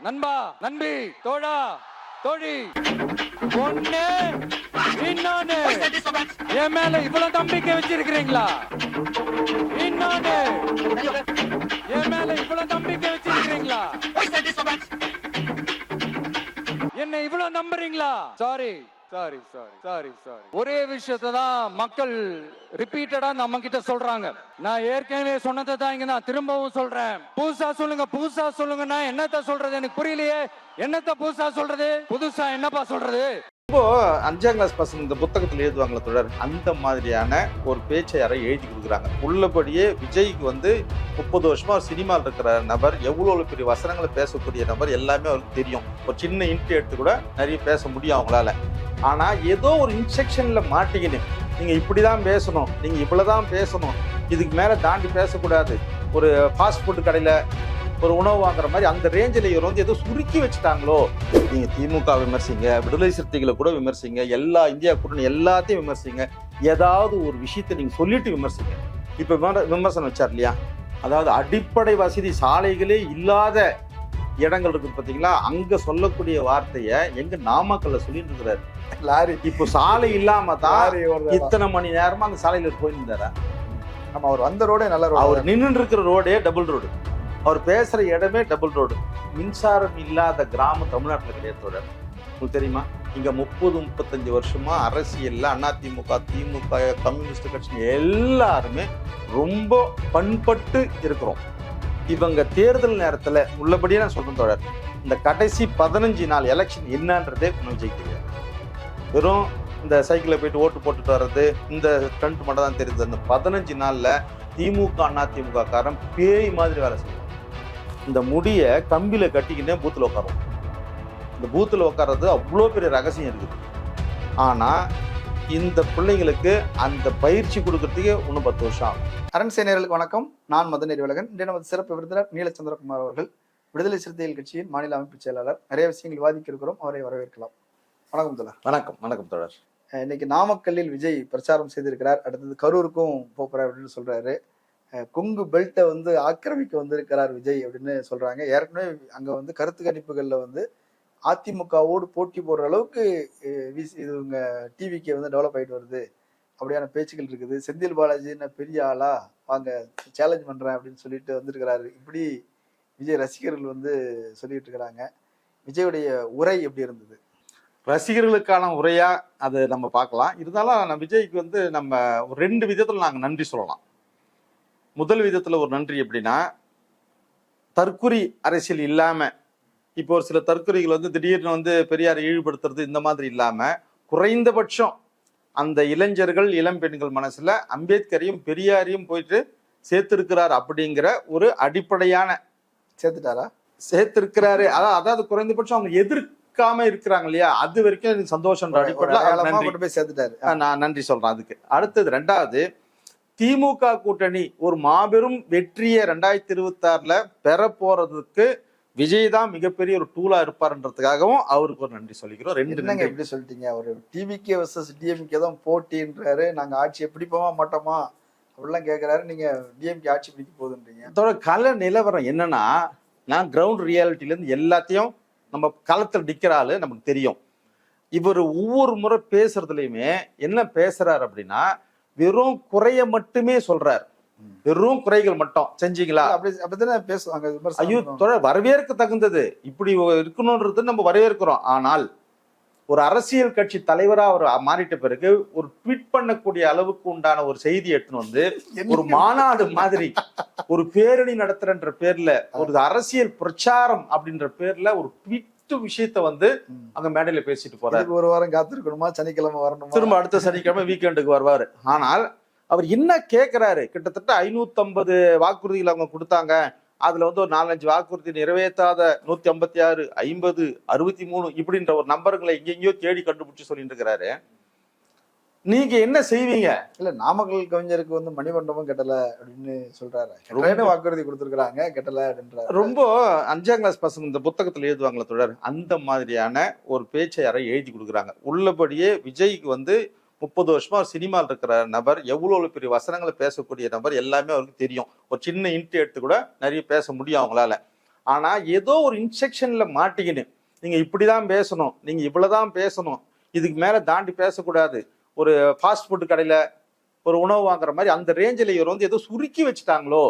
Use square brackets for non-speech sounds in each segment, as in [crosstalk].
நண்பா நண்பி தோழா தோழி. ஒண்ணு இன்னொன்னு. என் மேல இவ்வளவு நம்பிக்கை வச்சிருக்கிறீங்களா? இன்னொன்னு. என் மேல இவ்வளவு நம்பிக்கை வச்சிருக்கிறீங்களா? என்ன இவ்வளவு நம்புறீங்களா? Sorry sorry sorry sorry sorry ஒரே விஷயத்தை தான் மக்கள் ரிப்பீட்டடா நம்ம கிட்ட சொல்றாங்க. நான் ஏற்கனவே சொன்னதை தான் இங்க நான் திரும்பவும் சொல்றேன். புதுசா சொல்லுங்க புதுசா சொல்லுங்கன்னா என்னத்த சொல்றது? எனக்கு புரியலையே. என்னத்த புதுசா சொல்றது? புதுசா என்னப்பா சொல்றது? இப்போ அஞ்சாம் கிளாஸ் பசங்க இந்த புத்தகத்தில் எழுதுவாங்களே தொடர் அந்த மாதிரியான ஒரு பேச்சை யாரை எழுதி கொடுக்குறாங்க. உள்ளபடியே விஜய்க்கு வந்து முப்பது வருஷமா ஒரு சினிமாவில் இருக்கிற நபர் எவ்வளோ பெரிய வசனங்களை பேசக்கூடிய நபர் எல்லாமே அவருக்கு தெரியும். ஒரு சின்ன இன்ட் எடுத்து கூட நிறைய பேச முடியும் அவங்களால. ஆனா ஏதோ ஒரு இன்ஸ்ட்ரக்ஷன்ல மாட்டிக்கின்னு நீங்க இப்படிதான் பேசணும் நீங்க இவ்வளவுதான் பேசணும் இதுக்கு மேல தாண்டி பேசக்கூடாது. ஒரு ஃபாஸ்ட் ஃபுட் கடையில ஒரு உணவு வாங்குற மாதிரி அந்த ரேஞ்சில் இவர் வந்து ஏதோ சுருக்கி வச்சுட்டாங்களோ? நீங்க திமுக விமர்சிங்க விடுதலை சிறுத்தைகளை கூட விமர்சிங்க எல்லா இந்தியா கூட்டணி எல்லாத்தையும் விமர்சிங்க. ஏதாவது ஒரு விஷயத்தை நீங்க சொல்லிட்டு விமர்சிங்க. இப்ப விமர- விமர்சனம் வச்சார் இல்லையா? அதாவது அடிப்படை வசதி சாலைகளே இல்லாத இடங்கள் இருக்கு பாத்தீங்களா? அங்க சொல்லக்கூடிய வார்த்தையை எங்க நாமக்கல்ல சொல்லிட்டு இருக்கிறாரு. லாரி. இப்போ சாலை இல்லாம தான் இத்தனை மணி நேரமா அந்த சாலையில போயிருந்தாரா? நம்ம அவர் வந்த ரோடே நல்ல ரோடு அவர் நின்று இருக்கிற ரோடே டபுள் ரோடு அவர் பேசுகிற இடமே டபுள் ரோடு மின்சாரம் இல்லாத கிராமம் தமிழ்நாட்டில் கிடையாது தொடர் உங்களுக்கு தெரியுமா? இங்கே முப்பது முப்பத்தஞ்சு வருஷமாக அரசியலில் அதிமுக திமுக கம்யூனிஸ்ட் கட்சி எல்லாருமே ரொம்ப பண்பட்டு இருக்கிறோம். இவங்க தேர்தல் நேரத்தில் உள்ளபடியே நான் சொல்கிறேன் தொடர் இந்த கடைசி பதினஞ்சு நாள் எலெக்ஷன் என்னன்றதே இன்னும் விஜய் வெறும் இந்த சைக்கிளில் போயிட்டு ஓட்டு போட்டுட்டு வர்றது இந்த ஸ்டண்ட் மட்டும் தான் தெரியுது. அந்த பதினஞ்சு நாளில் திமுக அதிமுக காரன் பேய் மாதிரி வேலை செய்யும் இந்த முடிய கம்பியில கட்டிக்கினே பூத்துல உட்காரும் இந்த பூத்துல உட்கார்றது அவ்வளோ பெரிய ரகசியம் இருக்குது. ஆனா இந்த பிள்ளைங்களுக்கு அந்த பயிற்சி கொடுக்கறதுக்கே இன்னும் பத்து வருஷம் ஆகும். அரண் சேனையர்களுக்கு வணக்கம். நான் மதன் நெறிவழகன். இன்று நமது சிறப்பு விருந்தினர் நீலச்சந்திரகுமார் அவர்கள். விடுதலை சிறுத்தைகள் கட்சியின் மாநில அமைப்பு செயலாளர். நிறைய விஷயங்கள் விவாதிக்க இருக்கிறோம். அவரை வரவேற்கலாம். வணக்கம் தோழர். வணக்கம். வணக்கம் தொடர் அஹ் இன்னைக்கு நாமக்கல்லில் விஜய் பிரச்சாரம் செய்திருக்கிறார். அடுத்தது கரூருக்கும் போறார் அப்படின்னு சொல்றாரு. கொங்கு பெல்ட்டை வந்து ஆக்கிரமிக்க வந்திருக்கிறார் விஜய் அப்படின்னு சொல்றாங்க. ஏற்கனவே அங்க வந்து கருத்து கணிப்புகள்ல வந்து அதிமுகவோடு போட்டி போடுற அளவுக்கு இது இவங்க டிவிக்கு வந்து டெவலப் ஆயிட்டு வருது. அப்படியான பேச்சுக்கள் இருக்குது. செந்தில் பாலாஜின்னு பெரிய ஆளா வாங்க சேலஞ்ச் பண்றேன் அப்படின்னு சொல்லிட்டு வந்திருக்கிறாரு. இப்படி விஜய் ரசிகர்கள் வந்து சொல்லிட்டு இருக்கிறாங்க. விஜயுடைய உரை எப்படி இருந்தது? ரசிகர்களுக்கான உரையா அதை நம்ம பார்க்கலாம். இருந்தாலும் நம்ம விஜய்க்கு வந்து நம்ம ஒரு ரெண்டு விதத்துல நாங்கள் நன்றி சொல்லலாம். முதல் விதத்துல ஒரு நன்றி எப்படின்னா தற்குறி அரசியல் இல்லாம இப்போ ஒரு சில தற்குறிகள் வந்து திடீர்னு வந்து பெரியாரை இழிவுபடுத்துறது இந்த மாதிரி இல்லாம குறைந்தபட்சம் அந்த இளைஞர்கள் இளம் பெண்கள் மனசுல அம்பேத்கரையும் பெரியாரையும் போயிட்டு சேர்த்திருக்கிறார் அப்படிங்கிற ஒரு அடிப்படையான சேர்த்துட்டாரா? சேர்த்திருக்கிறாரு. அதாவது அதாவது குறைந்தபட்சம் அவங்க எதிர்க்காம இருக்கிறாங்க இல்லையா? அது வரைக்கும் எனக்கு சந்தோஷம். அடிப்படையில் போய் சேர்த்துட்டாரு. நான் நன்றி சொல்றேன் அதுக்கு. அடுத்தது ரெண்டாவது திமுக கூட்டணி ஒரு மாபெரும் வெற்றியை ரெண்டாயிரத்தி இருபத்தி ஆறுல பெற போறதுக்கு விஜய் தான் மிகப்பெரிய ஒரு டூலா இருப்பாருன்றதுக்காகவும் அவருக்கு ஒரு நன்றி சொல்லிக்கிறோம். ரெண்டு என்னங்க இப்படி சொல்லிட்டீங்க? ஒரு டிவிகே வர்சஸ் டிஎம்கே தான் போட்டின்றாரு. நாங்க ஆட்சியை பிடிப்போமா மாட்டோமா? அப்படிலாம் கேக்குறாரு. நீங்க டிஎம்கே ஆட்சி பிடிக்க போகுதுன்றீங்க. அதோட கல நிலவரம் என்னன்னா நான் கிரவுண்ட் ரியாலிட்டில இருந்து எல்லாத்தையும் நம்ம களத்தில் நிக்கிற ஆளு நமக்கு தெரியும். இவர் ஒவ்வொரு முறை பேசுறதுலயுமே என்ன பேசுறாரு அப்படின்னா வெறும் குறைய மட்டுமே சொல்றாரு. வெறும் குறைகள் மட்டும். செஞ்சீங்களா? அப்படி அப்படித்தானே பேசுவாங்க ஐயோ வரவேற்க தகுந்தது. இப்படி இருக்கணும்ன்றது நம்ம வரவேற்கிறோம். ஆனால் ஒரு அரசியல் கட்சி தலைவரா அவர் மாறிட்ட பிறகு ஒரு ட்வீட் பண்ணக்கூடிய அளவுக்கு உண்டான ஒரு செய்தி எடுத்துன்னு வந்து ஒரு மாநாடு மாதிரி ஒரு பேரணி நடத்துறன்ற பேர்ல ஒரு அரசியல் பிரச்சாரம் அப்படின்ற பேர்ல ஒரு ட்வீட் விஷயத்த வந்து. அங்க மேடையில பேசிட்டு போறாரு. ஒரு வாரம் காத்திருக்கணுமா? சனிக்கிழமை வரணுமா? திரும்ப அடுத்த சனிக்கிழமை வீக்கெண்டுக்கு வருவாரு. ஆனால் அவர் என்ன கேட்கிறாரு கிட்டத்தட்ட ஐநூத்தம்பது வாக்குறுதிகள் அவங்க கொடுத்தாங்க. அதுல வந்து ஒரு நாலஞ்சு வாக்குறுதி நிறைவேற்றாத நூத்தி ஐம்பத்தி ஆறு ஐம்பது அறுபத்தி மூணு இப்படின்ற ஒரு நம்பர்களை எங்கெங்கயோ தேடி கண்டுபிடிச்சு சொல்லிட்டு இருக்கிறாரு. நீங்க என்ன செய்வீங்க? இல்ல நாமக்கல் கவிஞருக்கு வந்து மணிமண்டபம் கெட்டல அப்படின்னு சொல்றாரு. கெட்டலன்னு வாக்குறுதி கொடுத்திருக்காங்க கெட்டல அப்படின்றாரு. ரொம்ப அஞ்சாம் கிளாஸ் பசங்க இந்த புத்தகத்துல எழுதுவாங்களே தொடர் அந்த மாதிரியான ஒரு பேச்சை யாரோ எழுதி கொடுக்குறாங்க. உள்ளபடியே விஜய்க்கு வந்து முப்பது வருஷமா ஒரு சினிமாவில் இருக்கிற நபர் எவ்வளவு பெரிய வசனங்களை பேசக்கூடிய நபர் எல்லாமே அவருக்கு தெரியும். ஒரு சின்ன இன்ட்ரி எடுத்து கூட நிறைய பேச முடியும் அவங்களால. ஆனா ஏதோ ஒரு இன்ஸ்ட்ரக்ஷன்ல மாட்டிக்கின்னு நீங்க இப்படிதான் பேசணும் நீங்க இவ்வளவுதான் பேசணும் இதுக்கு மேல தாண்டி பேசக்கூடாது ஒரு ஃபாஸ்ட் ஃபுட் கடையில ஒரு உணவு வாங்குற மாதிரி அந்த ரேஞ்சில் இவர் வந்து ஏதோ சுருக்கி வச்சுட்டாங்களோ?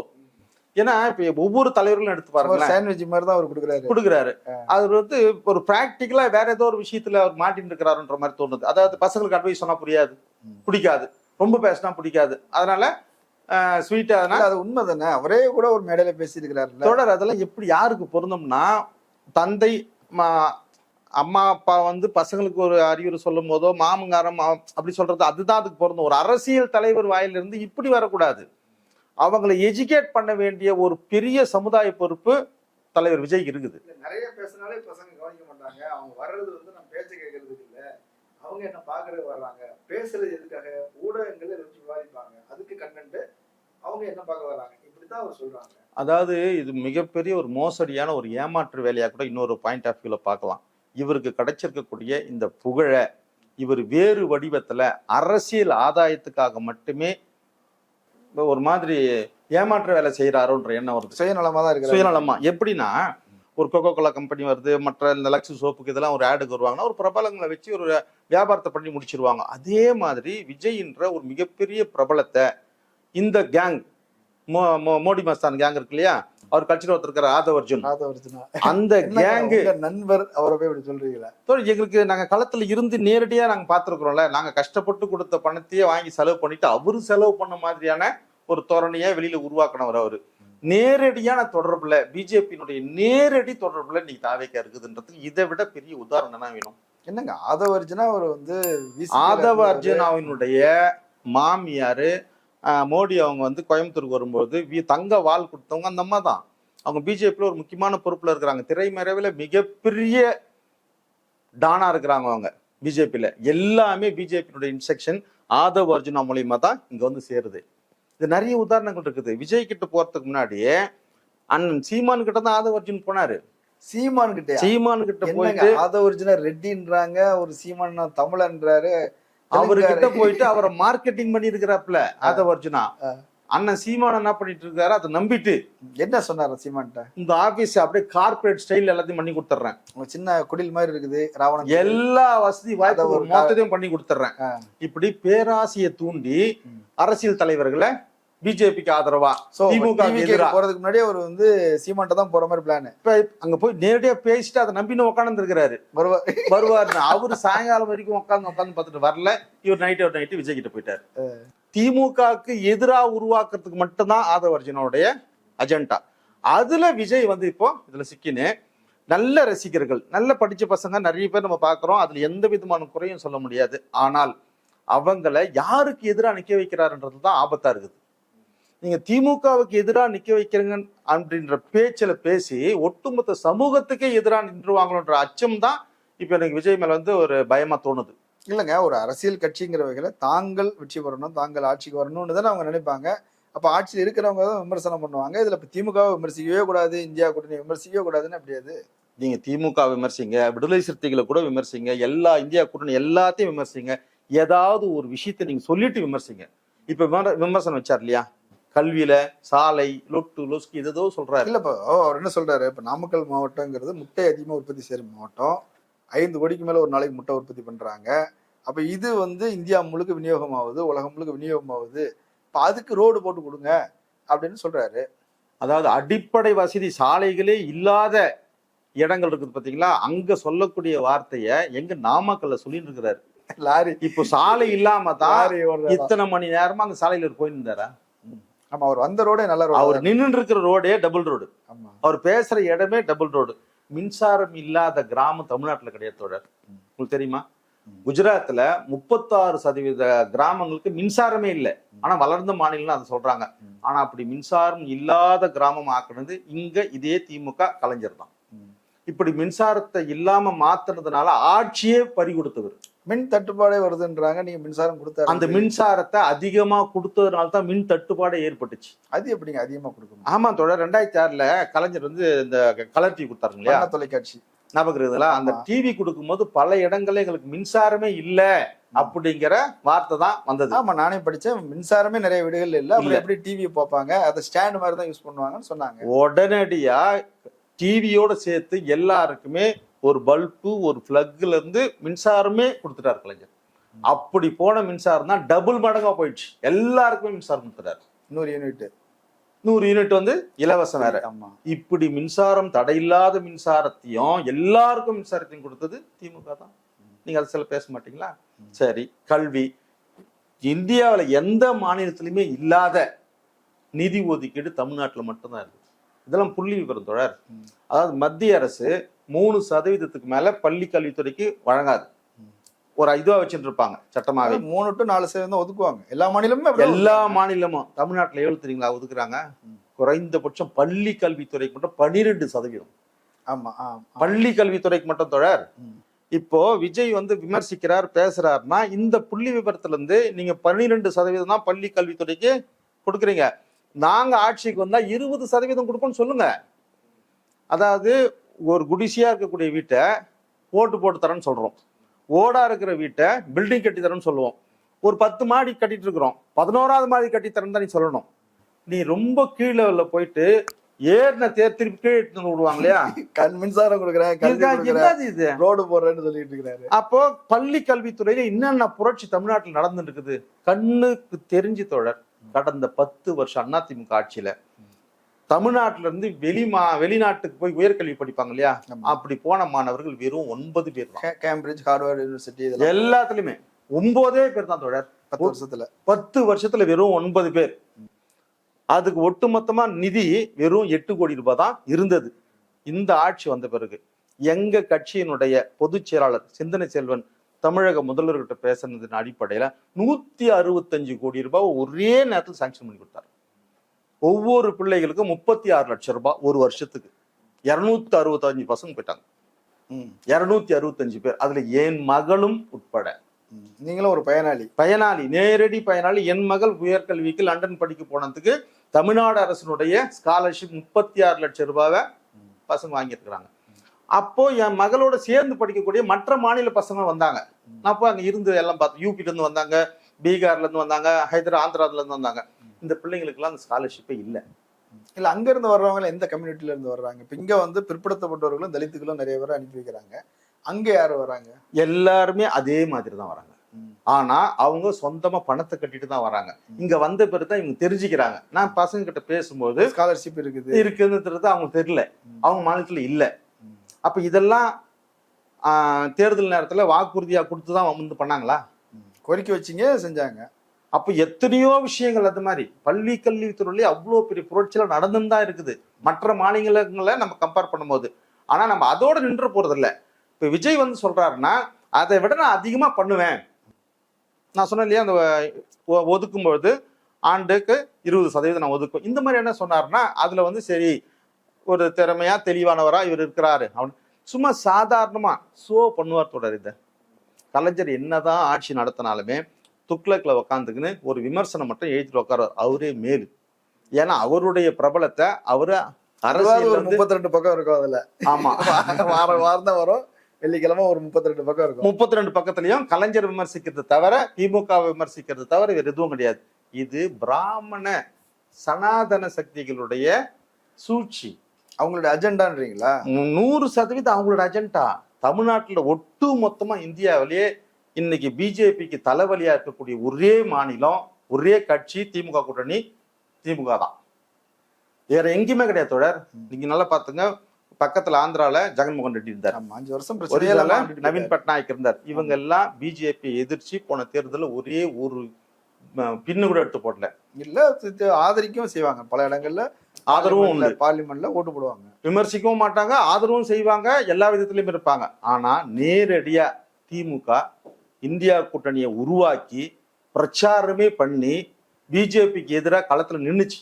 ஏன்னா இப்ப ஒவ்வொரு தலைவர்களும் எடுத்து ஒரு பாருங்களேன். சாண்ட்விச் மாதிரி தான் அவர் கொடுக்குறாரு. கொடுக்குறாரு. அது வந்து ஒரு பிராக்டிக்கலா வேற ஏதோ ஒரு விஷயத்துல அவர் மாட்டின்னு இருக்கிறாருன்ற மாதிரி தோணுது. அதாவது பசங்களுக்கு அட்வைஸ் சொன்னா புரியாது. பிடிக்காது. ரொம்ப பேசினா பிடிக்காது. அதனால ஸ்வீட்டா இல்ல, அது உண்மை தானே. அவரே கூட ஒரு மேடையில பேசியிருக்கிறாருல்ல. தொடர் அதெல்லாம் எப்படி யாருக்கு பொருந்தும்னா தந்தை அம்மா அப்பா வந்து பசங்களுக்கு ஒரு அறிவுரை சொல்லும் போதோ மாமங்காரம் அப்படி சொல்றது அதுதான் அதுக்கு பொருந்தும். ஒரு அரசியல் தலைவர் வாயிலிருந்து இப்படி வரக்கூடாது. அவங்களை எஜுகேட் பண்ண வேண்டிய ஒரு பெரிய சமுதாய பொறுப்பு தலைவர் விஜய்க்கு இருக்குது. நிறைய பேசினாலே பசங்க கவனிக்க மாட்டாங்க. அவங்க வர்றது வந்து நம்ம பேச்ச கேட்கறதுக்கு இல்ல. அவங்க என்ன பாக்குறது வர்றாங்க? பேசுறது எதுக்காக? ஊடகங்கள் வச்சு விவாதிப்பாங்க. அதுக்கு கண்டென்ட் அவங்க என்ன பார்க்க வர்றாங்க? இப்படித்தான் அவர் சொல்றாங்க. அதாவது இது மிகப்பெரிய ஒரு மோசடியான ஒரு ஏமாற்று வேலையா கூட இன்னொரு பாயிண்ட் ஆஃப் வியூல பார்க்கலாம். இவருக்கு கிடைச்சிருக்கக்கூடிய இந்த புகழை இவர் வேறு வடிவத்துல அரசியல் ஆதாயத்துக்காக மட்டுமே ஒரு மாதிரி ஏமாற்று வேலை செய்யறாரோன்ற எண்ணம் வருது சுயநலமா தான் இருக்கிறாங்க சுயநலமா. எப்படின்னா ஒரு கொக்கோ கோலா கம்பெனி வருது மற்ற இந்த லக்ஸ் சோப்புக்கு இதெல்லாம் ஒரு ஆடுக்கு வருவாங்கன்னா ஒரு பிரபலங்களை வச்சு ஒரு வியாபாரத்தை பண்ணி முடிச்சிருவாங்க. அதே மாதிரி விஜய்ன்ற ஒரு மிகப்பெரிய பிரபலத்தை இந்த கேங் மோ- மோடி மஸ்தான் கேங் இருக்கு இல்லையா? அவர் கட்சியில் ஒருத்தர் இருக்காரு ஆதவ் அர்ஜுன் அந்த கேங்கு நண்பர் அவரை போய் இப்படி சொல்றீங்களா? எங்களுக்கு நாங்க களத்துல இருந்து நேரடியா நாங்க பார்த்திருக்கிறோம்ல நாங்க கஷ்டப்பட்டு கொடுத்த பணத்தையே வாங்கி செலவு பண்ணிட்டு அவரு செலவு பண்ண மாதிரியான ஒரு தோரணையை வெளியில உருவாக்கினவர் அவரு. நேரடியான தொடர்புல பிஜேபியினுடைய நேரடி தொடர்புல நீ தாவேக்கா இருக்குதுன்றதுக்கு இதை விட பெரிய உதாரணம் தான் வேணும். என்னங்க ஆதவர்ஜுனா அவர் வந்து ஆதவ. அர்ஜுனாவினுடைய மாமியாரு மோடி அவங்க வந்து கோயம்புத்தூருக்கு வரும்போது வி- தங்க வாள் கொடுத்தவங்க அந்த அம்மா தான். அவங்க பிஜேபியில் ஒரு முக்கியமான பொறுப்புல இருக்கிறாங்க. திரைமறைவில் மிகப்பெரிய டானா இருக்கிறாங்க அவங்க பிஜேபியில் எல்லாமே பிஜேபியினுடைய இன்ஸ்ட்ரக்ஷன் ஆதவ் அர்ஜுனா மூலியமா தான் இங்க வந்து சேருது. இது நிறைய உதாரணங்கள் இருக்குது. விஜய் கிட்ட போறதுக்கு முன்னாடியே அண்ணன் சீமான் கிட்ட தான் ஆதவ் அர்ஜுன் போனாரு. சீமான் கிட்ட சீமான் கிட்ட போயிட்டு ஆதவர்ஜுனா ரெட்டின்றாங்க ஒரு சீமான் தமிழன்றாரு. அவர்கிட்ட போயிட்டு அவரை மார்க்கெட்டிங் பண்ணி இருக்கிறாப்ல ஆதவ் அர்ஜுனா ஆ. அண்ணன் சீமான் என்ன பண்ணிட்டு இருக்காரு அதை நம்பிட்டு என்ன சொன்னாரு சீமான்ட்ட இந்த ஆபீஸ் அப்படியே கார்ப்பரேட் ஸ்டைல் எல்லாத்தையும் பண்ணி கொடுத்துட்றேன் சின்ன குடில் மாதிரி இருக்குது ராவணன். எல்லா வசதி அதை வாய்ப்பு மொத்தத்தையும் பண்ணி கொடுத்துட்றேன். இப்படி பேராசையை தூண்டி. அரசியல் தலைவர்களை பிஜேபிக்கு ஆதரவா? திமுக. போறதுக்கு முன்னாடி அவர் வந்து சீமான்ட்ட தான் போற மாதிரி பிளான் இப்ப அங்க போய் நேரடியா பேசிட்டு அதை நம்பின்னு உட்காந்து இருக்கிறாரு வருவா வருவாருன்னு. அவரு சாயங்காலம் வரைக்கும் உட்காந்து உட்காந்து பார்த்துட்டு வரல. இவர் நைட் ஒரு நைட்டு விஜய் கிட்ட போயிட்டாரு. திமுகவுக்கு எதிரா உருவாக்குறதுக்கு மட்டும்தான் ஆதவ அர்ஜுனோடைய அஜெண்டா அதுல விஜய் வந்து இப்போ இதுல சிக்கின்னு நல்ல ரசிகர்கள் நல்ல படிச்ச பசங்க நிறைய பேர் நம்ம பார்க்கிறோம் அதுல எந்த விதமான குறையும் சொல்ல முடியாது. ஆனால் அவங்கள யாருக்கு எதிராக நிக்க வைக்கிறாருன்றது தான் ஆபத்தா இருக்குது. நீங்க திமுகவுக்கு எதிராக நிக்க வைக்கிறீங்க அப்படின்ற பேச்சில பேசி ஒட்டுமொத்த சமூகத்துக்கே எதிராக நின்றுவாங்களோன்ற அச்சம் தான் இப்ப எனக்கு விஜய் மேல வந்து ஒரு பயமா தோணுது. இல்லைங்க ஒரு அரசியல் கட்சிங்கிற வகையில தாங்கள் வெற்றி பெறணும் தாங்கள் ஆட்சிக்கு வரணும்னு தானே அவங்க நினைப்பாங்க. அப்ப ஆட்சியில் இருக்கிறவங்க தான் விமர்சனம் பண்ணுவாங்க. இதுல இப்ப திமுகவை விமர்சிக்கவே கூடாது இந்தியா கூட்டணி விமர்சிக்கவே கூடாதுன்னு அப்படியாது நீங்க திமுக விமர்சிங்க விடுதலை சிறுத்தைகளை கூட விமர்சிங்க எல்லா இந்தியா கூட்டணி எல்லாத்தையும் விமர்சிங்க. ஏதாவது ஒரு விஷயத்தை நீங்க சொல்லிட்டு விமர்சிங்க. இப்ப விமர- விமர்சனம் வச்சார் இல்லையா? கல்வியில சாலை லொட்டு லொஸ்கி ஏதோ சொல்றாரு. இல்ல இப்போ அவர் என்ன சொல்றாரு? இப்ப நாமக்கல் மாவட்டங்கிறது முட்டை அதிகமா உற்பத்தி செய்யும் மாவட்டம். ஐந்து கோடிக்கு மேல ஒரு நாளைக்கு முட்டை உற்பத்தி பண்றாங்க. அப்ப இது வந்து இந்தியா முழுக்க விநியோகமாகுது உலகம் முழுக்க விநியோகமாகுது. இப்ப அதுக்கு ரோடு போட்டு கொடுங்க அப்படின்னு சொல்றாரு. அதாவது அடிப்படை வசதி சாலைகளே இல்லாத இடங்கள் இருக்குது பாத்தீங்களா? அங்க சொல்லக்கூடிய வார்த்தைய எங்க நாமக்கல்ல சொல்லிட்டு இருக்கிறாரு. லாரி. இப்போ சாலை இல்லாம தான். இத்தனை மணி நேரமா அந்த சாலையில இருந்தாரா? ஆமா அவர் வந்த ரோடே நல்ல ரோடு அவர் நின்று இருக்கிற ரோடே டபுள் ரோடு அவர் பேசுற இடமே டபுள் ரோடு மின்சாரம் இல்லாத கிராமம் தமிழ்நாட்டுல கிடையாது தோழர். உங்களுக்கு தெரியுமா? குஜராத்ல முப்பத்தாறு சதவீத கிராமங்களுக்கு மின்சாரமே இல்லை. ஆனா வளர்ந்த மாநிலம் அதை சொல்றாங்க. ம். ஆனா அப்படி மின்சாரம் இல்லாத கிராமம் ஆக்குனது இங்க இதே திமுக கலைஞர் தான். இப்படி மின்சாரத்தை இல்லாம மாத்துனதுனால ஆட்சியே பறி கொடுத்தவர். மின் தட்டுப்பாடே வருதுன்றாங்க. நீங்க மின்சாரம் கொடுத்தாரு அந்த மின்சாரத்தை அதிகமா கொடுத்ததுனால தான் மின் தட்டுப்பாடே ஏற்பட்டுச்சு. அது எப்படிங்க அதிகமா கொடுக்கணும்? ஆமா தோழர் ரெண்டாயிரத்தி ஆறுல கலைஞர் வந்து இந்த கலர் டிவி கொடுத்தாருங்க இல்லையா? தொலைக்காட்சி. ஞாபகம் இருக்குதுல்ல அந்த. டிவி கொடுக்கும்போது பல இடங்கள்ல எங்களுக்கு மின்சாரமே இல்ல அப்படிங்கிற வார்த்தை தான் வந்தது. ஆமா நானே படிச்சேன் மின்சாரமே நிறைய வீடுகள் இல்ல. அப்புறம். எப்படி டிவி பார்ப்பாங்க? அதை ஸ்டாண்ட் மாதிரி தான் யூஸ் பண்ணுவாங்கன்னு சொன்னாங்க. உடனடியா டிவியோட சேர்த்து எல்லாருக்குமே ஒரு பல்பு ஒரு இருந்து மின்சாரமே கொடுத்துட்டாரு கலைஞர். அப்படி போன மின்சாரம் தான் டபுள் மடங்கா போயிடுச்சு. எல்லாருக்குமே மின்சாரம் கொடுத்துட்டாரு. இன்னொரு யூனிட் நூறு யூனிட் வந்து இலவசம் வேற. இப்படி மின்சாரம் தடையில்லாத மின்சாரத்தையும் எல்லாருக்கும் மின்சாரத்தையும் கொடுத்தது திமுக தான். நீங்க அது சில பேச மாட்டீங்களா? சரி கல்வி. இந்தியாவுல எந்த மாநிலத்திலுமே இல்லாத நிதி ஒதுக்கீடு தமிழ்நாட்டுல மட்டும்தான் இருக்கு. இதெல்லாம் புள்ளி விவரம் தொடர் அதாவது மத்திய அரசு மூணு சதவீதத்துக்கு மேல பள்ளி கல்வித்துறைக்கு வழங்காது. ஒரு இதுவா வச்சுட்டு இருப்பாங்க அதாவது மூணு டு நாலு சதவீதம் தான் ஒதுக்குவாங்க. எல்லா மாநிலமுமே எல்லா மாநிலமும். தமிழ்நாட்டுல எவ்வளவு தெரியுங்களா ஒதுக்குறாங்க? குறைந்தபட்சம் பள்ளி கல்வித்துறைக்கு மட்டும் பன்னிரெண்டு சதவீதம். ஆமா பள்ளி கல்வித்துறைக்கு மட்டும் தொடர். இப்போ விஜய் வந்து விமர்சிக்கிறார் பேசுறாருன்னா இந்த புள்ளி விவரத்துல இருந்து நீங்க பன்னிரெண்டு சதவீதம் தான் பள்ளி கல்வித்துறைக்கு கொடுக்குறீங்க. நாங்க ஆட்சிக்கு வந்தா இருபது சதவீதம் கொடுப்போம்னு சொல்லுங்க. அதாவது ஒரு குடிசையா இருக்கக்கூடிய வீட்டை ஓட்டு போட்டு தரேன்னு சொல்றோம். ஓடா இருக்கிற வீட்டை பில்டிங் கட்டி தரேன்னு சொல்லுவோம். ஒரு பத்து மாடி கட்டிட்டு இருக்கிறோம். பதினோராவது மாடி கட்டி தரேன்னு தான் நீ சொல்லணும். நீ ரொம்ப கீழ் போயிட்டு ஏறின தேர் திருப்பி கீழே விடுவாங்க இல்லையா? கண் மின்சாரம் கொடுக்குறேன் இது? ரோடு போடுறேன்னு சொல்லிட்டு இருக்கிறாரு. அப்போ பள்ளி கல்வித்துறையில என்னென்ன புரட்சி தமிழ்நாட்டில் நடந்துட்டு இருக்குது? கண்ணுக்கு தெரிஞ்சு தோழர் கடந்த பத்து வருஷம் அதிமுக ஆட்சியில தமிழ்நாட்டுல இருந்து வெளி மா வெளிநாட்டுக்கு போய் உயர்கல்வி படிப்பாங்க இல்லையா. அப்படி போன மாணவர்கள் வெறும் ஒன்பது பேர் கேம்பிரிட்ஜ் ஹார்வர்ட் யூனிவர்சிட்டி எல்லாத்துலயுமே ஒன்பதே பேர் தான் தோழர். பத்து வருஷத்துல. பத்து வருஷத்துல வெறும் ஒன்பது பேர். அதுக்கு ஒட்டுமொத்தமா நிதி வெறும் எட்டு கோடி ரூபாய் தான் இருந்தது. இந்த ஆட்சி வந்த பிறகு எங்க கட்சியினுடைய பொதுச் செயலாளர் சிந்தனை செல்வன் தமிழக முதல்வர்கிட்ட பேசுனதின் அடிப்படையில நூத்தி அறுபத்தஞ்சு கோடி ரூபாய் ஒரே நேரத்தில் சாங்ஷன் பண்ணி கொடுத்தாரு. ஒவ்வொரு பிள்ளைகளுக்கும் முப்பத்தி ஆறு லட்சம் ரூபாய் ஒரு வருஷத்துக்கு. இருநூத்தி அறுபத்தஞ்சு பசங்க போயிட்டாங்க. இருநூத்தி அறுபத்தஞ்சு பேர். அதுல என் மகளும் உட்பட. நீங்களும் ஒரு பயனாளி. பயனாளி நேரடி பயனாளி. என் மகள் உயர்கல்விக்கு லண்டன் படிக்க போனதுக்கு தமிழ்நாடு அரசினுடைய ஸ்காலர்ஷிப் முப்பத்தி ஆறு லட்சம் ரூபாவை பசங்க வாங்கியிருக்கிறாங்க. அப்போ என் மகளோட சேர்ந்து படிக்கக்கூடிய மற்ற மாநில பசங்க வந்தாங்க. அப்போ அங்க இருந்து எல்லாம் பார்த்தேன் யூபில இருந்து வந்தாங்க பீகார்ல இருந்து வந்தாங்க ஹைதரா ஆந்திரால இருந்து வந்தாங்க. இந்த பிள்ளைங்களுக்குலாம் அந்த ஸ்காலர்ஷிப்பே இல்லை. இல்ல அங்க இருந்து வர்றவங்க எந்த கம்யூனிட்டில இருந்து வர்றாங்க? இப்ப இங்க வந்து பிற்படுத்தப்பட்டவர்களும் தலித்துகளும் நிறைய பேர் அனுப்பி வைக்கிறாங்க. அங்க யாரு வர்றாங்க எல்லாருமே அதே மாதிரி தான் வராங்க. ஆனா அவங்க சொந்தமா பணத்தை கட்டிட்டு தான் வராங்க. இங்க வந்த பிறகு தான் இவங்க தெரிஞ்சுக்கிறாங்க. நான் பசங்க கிட்ட பேசும்போது ஸ்காலர்ஷிப் இருக்குது. இருக்குன்றது அவங்களுக்கு தெரியல. அவங்க மாநிலத்துல இல்ல. அப்ப இதெல்லாம் தேர்தல் நேரத்துல வாக்குறுதியா கொடுத்து தான் வந்து பண்ணாங்களா. கோரிக்கை வச்சீங்க செஞ்சாங்க. அப்போ எத்தனையோ விஷயங்கள் அது மாதிரி. பள்ளி கல்வித்துறையிலே அவ்வளோ பெரிய புரட்சியெல்லாம் நடந்துன்னு தான் இருக்குது. மற்ற மாநிலங்களை நம்ம கம்பேர் பண்ணும்போது. ஆனால் நம்ம அதோடு நின்று போகிறதில்ல இப்போ விஜய் வந்து சொல்கிறாருன்னா அதை விட நான் அதிகமாக பண்ணுவேன். நான் சொன்னேன் இல்லையா அந்த ஒ- ஒதுக்கும்பொழுது ஆண்டுக்கு இருபது சதவீதம் நான் ஒதுக்கும் இந்த மாதிரி என்ன சொன்னார்னா அதில் வந்து சரி ஒரு திறமையா தெளிவானவராக இவர் இருக்கிறாரு. அவன் சும்மா சாதாரணமாக ஷோ பண்ணுவார் தொடர் இதை. கலைஞர் என்னதான் ஆட்சி நடத்தினாலுமே துக்ளக்ல உக்காந்துக்குன்னு ஒரு விமர்சனம் மட்டும் எழுதிட்டு உட்காருவார் அவரே மேலு. ஏன்னா அவருடைய பிரபலத்தை அவரு அரசியல் முப்பத்தி ரெண்டு பக்கம் இருக்கும் அதுல. ஆமா. வாரம் வாரம் தான் வரும். வெள்ளிக்கிழமை ஒரு முப்பத்தி ரெண்டு பக்கம் இருக்கும். முப்பத்தி ரெண்டு பக்கத்துலயும் கலைஞர் விமர்சிக்கிறது தவிர திமுக விமர்சிக்கிறது தவிர வேற எதுவும் கிடையாது. இது பிராமண சனாதன சக்திகளுடைய சூழ்ச்சி. அவங்களுடைய அஜெண்டான்றீங்களா? நூறு சதவீதம் அவங்களோட அஜெண்டா. தமிழ்நாட்டுல ஒட்டு மொத்தமா இந்தியாவிலேயே இன்னைக்கு பிஜேபிக்கு தலைவலியா இருக்கக்கூடிய ஒரே மாநிலம் ஒரே கட்சி திமுக கூட்டணி திமுக தான். வேற எங்கேயுமே கிடையாது தொடர் நீங்க நல்லா பாத்துங்க பக்கத்துல ஆந்திரால ஜெகன்மோகன் ரெட்டி இருந்தார். அஞ்சு வருஷம் நவீன் பட்நாயக் இருந்தார். இவங்க எல்லாம் பிஜேபி எதிர்த்து போன தேர்தலில் ஒரே ஒரு பின்னு கூட எடுத்து போடல. இல்ல ஆதரிக்கவும் செய்வாங்க. பல இடங்கள்ல ஆதரவும் உண்டு. பார்லிமெண்ட்ல ஓட்டு போடுவாங்க. விமர்சிக்கவும் மாட்டாங்க ஆதரவும் செய்வாங்க எல்லா விதத்திலையும் இருப்பாங்க. ஆனா நேரடியா திமுக இந்தியா கூட்டணியை உருவாக்கி பிரச்சாரமே பண்ணி பிஜேபிக்கு எதிராக களத்துல நின்னுச்சு.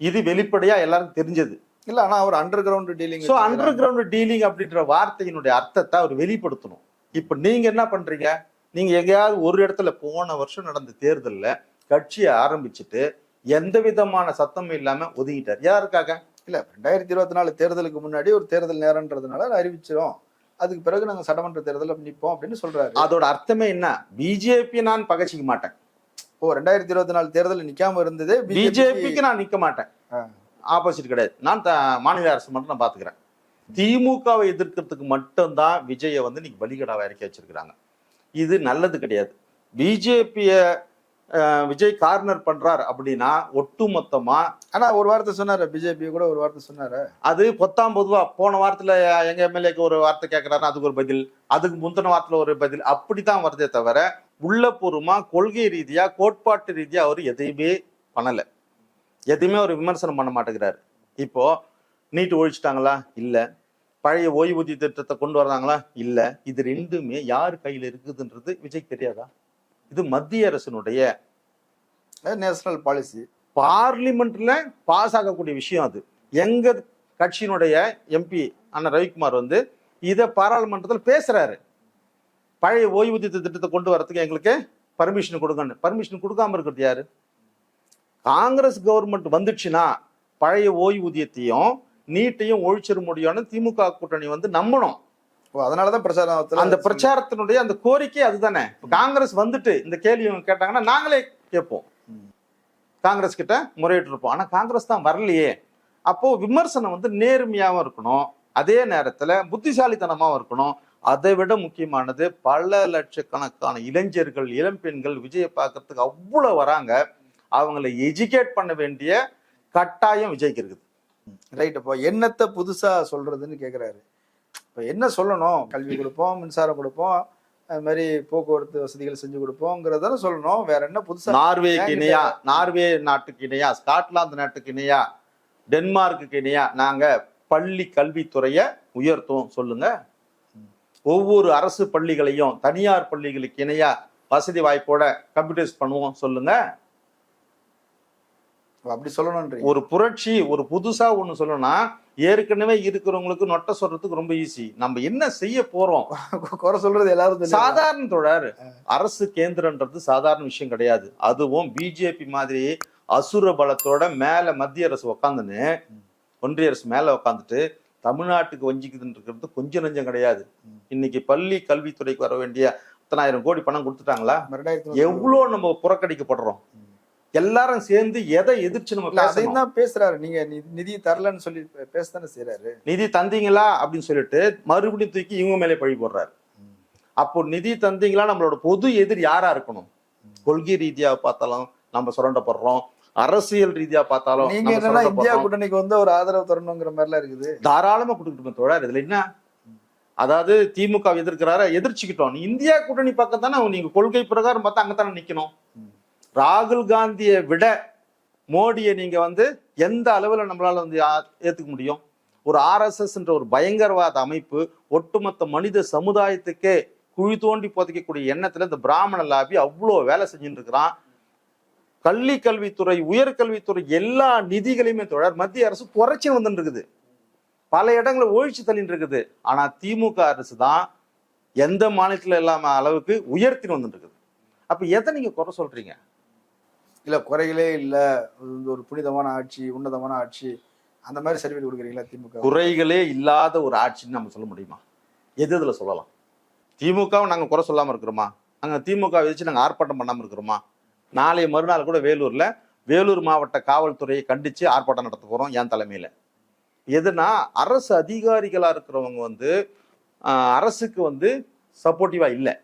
இது வெளிப்படையா எல்லாருக்கும் தெரிஞ்சது. இல்ல ஆனா அவர் underground dealing so underground dealing அப்படின்ற வார்த்தையினுடைய அர்த்தத்தை அவர் வெளிப்படுத்தணும். இப்ப நீங்க என்ன பண்றீங்க? நீங்க எங்கேயாவது ஒரு இடத்துல போன வருஷம் நடந்த தேர்தல்ல கட்சியை ஆரம்பிச்சுட்டு எந்த விதமான சத்தமும் இல்லாம ஒதுங்கிட்டார். யாருக்காக? இல்ல ரெண்டாயிரத்தி இருபத்தி நாலு தேர்தலுக்கு முன்னாடி ஒரு தேர்தல் நேரம்ன்றதுனால அறிவிச்சிரும். அதுக்கு பிறகு நாங்க சட்டமன்ற தேர்தலில் நிப்போம் அப்படின்னு சொல்றாரு. அதோட அர்த்தமே என்ன? பிஜேபி நான் பகச்சிக்க மாட்டேன். ஓ ரெண்டாயிரத்தி இருபத்தி நாலு தேர்தல் நிக்காம இருந்ததே பிஜேபிக்கு நான் நிக்க மாட்டேன். ஆப்போசிட் கிடையாது. நான் த- மாநில அரசு மட்டும் நான் பாத்துக்கிறேன். திமுகவை எதிர்க்கிறதுக்கு மட்டும்தான் விஜயை வந்து இன்னைக்கு பலிகடாவை இறக்கி வச்சிருக்கிறாங்க. இது நல்லது கிடையாது. பிஜேபிய விஜய் கார்னர் பண்றார் அப்படின்னா ஒட்டுமொத்தமா ஆனா ஒரு வார்த்தை சொன்னாரு. பிஜேபி கூட ஒரு வார்த்தை சொன்னாரு. அது பொத்தாம் பொதுவா போன வாரத்துல எங்க எம்எல்ஏக்கு ஒரு வார்த்தை கேட்கிறாரு அதுக்கு ஒரு பதில் அதுக்கு முந்தின வாரத்துல ஒரு பதில் அப்படித்தான் வருதே தவிர உள்ளபூர்வமா கொள்கை ரீதியா கோட்பாட்டு ரீதியா அவர் எதையுமே பண்ணல. எதையுமே ஒரு விமர்சனம் பண்ண மாட்டேங்கிறாரு. இப்போ நீட் ஒழிச்சிட்டாங்களா? இல்ல. பழைய ஓய்வூதிய திட்டத்தை கொண்டு வர்றாங்களா? இல்ல. இது ரெண்டுமே யார் கையில இருக்குதுன்றது விஜய் தெரியாதா? இது மத்திய அரசினுடைய நேஷனல் பாலிசி பார்லிமெண்ட்ல பாஸ் ஆகக்கூடிய விஷயம் அது. எங்க கட்சியினுடைய எம்பி அண்ணன் ரவிக்குமார் வந்து இதை பாராளுமன்றத்தில் பேசுறாரு. பழைய ஓய்வூதிய திட்டத்தை கொண்டு வரதுக்கு எங்களுக்கு பர்மிஷன் கொடுங்கன்னு. பர்மிஷன் கொடுக்காம இருக்கிறது யாரு? காங்கிரஸ் கவர்மெண்ட் வந்துச்சுன்னா பழைய ஓய்வூதியத்தையும் நீட்டையும் ஒழிச்சிட முடியும்னு திமுக கூட்டணி வந்து நம்பணும். அதனாலதான் பிரச்சாரத்துல அந்த பிரச்சாரத்தினுடைய அந்த கோரிக்கை அதுதானே. காங்கிரஸ் வந்துட்டு இந்த கேள்வி கேட்டாங்கன்னா நாங்களே கேட்போம். காங்கிரஸ் கிட்ட முறையிட்டு இருப்போம் ஆனா காங்கிரஸ் தான் வரலையே. அப்போ விமர்சனம் வந்து நேர்மையாவும் இருக்கணும். அதே நேரத்துல புத்திசாலித்தனமாவும் இருக்கணும். அதை விட முக்கியமானது பல லட்சக்கணக்கான இளைஞர்கள் இளம்பெண்கள் விஜயை பார்க்கறதுக்கு அவ்வளவு வராங்க. அவங்கள எஜுகேட் பண்ண வேண்டிய கட்டாயம் விஜய்க்கு இருக்குது. ரைட். இப்போ என்னத்தை புதுசா சொல்றதுன்னு கேக்குறாரு. இப்போ என்ன சொல்லணும்? கல்வி கொடுப்போம் மின்சாரம் கொடுப்போம் அது மாதிரி போக்குவரத்து வசதிகள் செஞ்சு கொடுப்போங்கிறதான சொல்லணும். வேற என்ன புதுசா? நார்வேக்கு இணையா? நார்வே நாட்டுக்கு இணையா? ஸ்காட்லாந்து நாட்டுக்கு இணையா? டென்மார்க்குக்கு இணையா? நாங்க பள்ளி கல்வித்துறைய உயர்த்துவோம். சொல்லுங்க. ஒவ்வொரு அரசு பள்ளிகளையும் தனியார் பள்ளிகளுக்கு இணையா வசதி வாய்ப்போட கம்ப்யூட்டர்ஸ் பண்ணுவோம். சொல்லுங்க. அப்படி சொல்லணும்ன்றீங்க ஒரு புரட்சி ஒரு புதுசா ஒண்ணு சொல்லணும்னா ஏற்கனவே இருக்கிறவங்களுக்கு நொட்ட சொல்றதுக்கு ரொம்ப ஈஸி நம்ம என்ன செய்ய போறோம்? [laughs] குறை சொல்றது எல்லாரும். சாதாரண தொடர் அரசு கேந்திரன்றது சாதாரண விஷயம் கிடையாது. அதுவும் பிஜேபி மாதிரி அசுர பலத்தோட மேல மத்திய அரசு உக்காந்துன்னு ஒன்றிய அரசு மேல உக்காந்துட்டு தமிழ்நாட்டுக்கு வஞ்சிக்குதுன்னு இருக்கிறது கொஞ்சம் நஞ்சம் கிடையாது. இன்னைக்கு பள்ளி கல்வித்துறைக்கு வர வேண்டிய அத்தனாயிரம் கோடி பணம் கொடுத்துட்டாங்களா? எவ்வளவு நம்ம புறக்கணிக்கப்படுறோம்? எல்லாரும் சேர்ந்து எதை எதிர்த்து நம்ம தான் பேசுறாரு? நீங்க நிதி தரலன்னு சொல்லி பேசத்தானே செய்யறாரு நிதி தந்தீங்களா அப்படின்னு சொல்லிட்டு மறுபடியும் தூக்கி இவங்க மேலே பழி போடுறாரு. அப்போ நிதி தந்தீங்களா? நம்மளோட பொது எதிர் யாரா இருக்கணும்? கொள்கை ரீதியா பார்த்தாலும் நம்ம சுரண்டப்படுறோம். அரசியல் ரீதியா பார்த்தாலும் நீங்க என்னன்னா இந்தியா. கூட்டணிக்கு வந்து ஒரு ஆதரவு தரணுங்கிற மாதிரி எல்லாம் இருக்குது. தாராளமா கொடுக்கட்டும் தோழர். இதுல என்ன? அதாவது திமுக எதிர்க்கிறார? எதிர்ச்சிக்கிட்டோம். நீ இந்தியா கூட்டணி பக்கம் தானே நீங்க கொள்கை பிரகாரம் பார்த்தா அங்கதானே நிக்கணும். ராகுல் காந்தியை விட மோடியை நீங்கள் வந்து எந்த அளவில் நம்மளால் வந்து ஏற்றுக்க முடியும்? ஒரு ஆர்எஸ்எஸ்ன்ற ஒரு பயங்கரவாத அமைப்பு ஒட்டுமொத்த மனித சமுதாயத்துக்கே குழி தோண்டி புதைக்கக்கூடிய எண்ணத்தில் இந்த பிராமண லாபி அவ்வளோ வேலை செஞ்சுட்டு இருக்கிறான். கல்வித்துறை உயர்கல்வித்துறை எல்லா நிதிகளையுமே தொடர் மத்திய அரசு குறைச்சி வந்துட்டு இருக்குது. பல இடங்களை ஒழிச்சு தள்ளிட்டு இருக்குது. திமுக அரசு தான் எந்த மாநிலத்தில் இல்லாமல் அளவுக்கு உயர்த்தின்னு வந்துட்டு இருக்குது. எதை நீங்கள் குறை சொல்கிறீங்க இல்லை குறைகளே இல்லை. இந்த ஒரு புனிதமான ஆட்சி உன்னதமான ஆட்சி. அந்த மாதிரி சர்டிஃபிகேட் கொடுக்குறீங்களா திமுக? குறைகளே இல்லாத ஒரு ஆட்சின்னு நம்ம சொல்ல முடியுமா? எது இதில் சொல்லலாம்? திமுகவும் நாங்கள் குறை சொல்லாமல் இருக்கிறோமா? அங்கே திமுக வச்சு நாங்கள் ஆர்ப்பாட்டம் பண்ணாமல் இருக்கிறோமா? நாளைய மறுநாள் கூட வேலூரில் வேலூர் மாவட்ட காவல்துறையை கண்டித்து ஆர்ப்பாட்டம் நடத்த போகிறோம் என் தலைமையில். எதுனா அரசு அதிகாரிகளாக இருக்கிறவங்க வந்து அரசுக்கு வந்து சப்போர்ட்டிவாக இல்லை.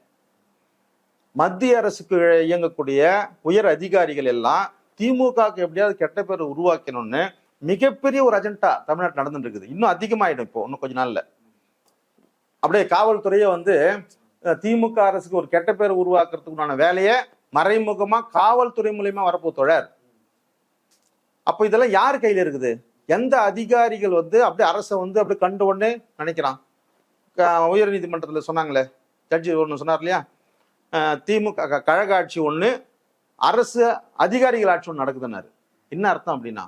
மத்திய அரசுக்கு இயங்கக்கூடிய உயர் அதிகாரிகள் எல்லாம் திமுகவுக்கு எப்படியாவது கெட்ட பேர் உருவாக்கணும்னு மிகப்பெரிய ஒரு அஜெண்டா தமிழ்நாட்டில் நடந்துட்டு இருக்குது. இன்னும் அதிகமாயிடும் இப்போ இன்னும் கொஞ்ச நாள்ல. அப்படியே காவல்துறையை வந்து திமுக அரசுக்கு ஒரு கெட்ட பேர் உருவாக்குறதுக்குண்டான வேலையை மறைமுகமா காவல்துறை மூலியமா வரப்போ தொடர் அப்போ இதெல்லாம் யார் கையில இருக்குது? எந்த அதிகாரிகள் வந்து அப்படியே அரசை வந்து அப்படியே கண்டு உடனே நினைக்கிறான்? உயர் நீதிமன்றத்தில் சொன்னாங்களே ஜட்ஜி ஒன்று சொன்னார் இல்லையா? திமுக கழக ஆட்சி ஒன்று அரசு அதிகாரிகள் ஆட்சி ஒன்று நடக்குதுன்னாரு. என்ன அர்த்தம் அப்படின்னா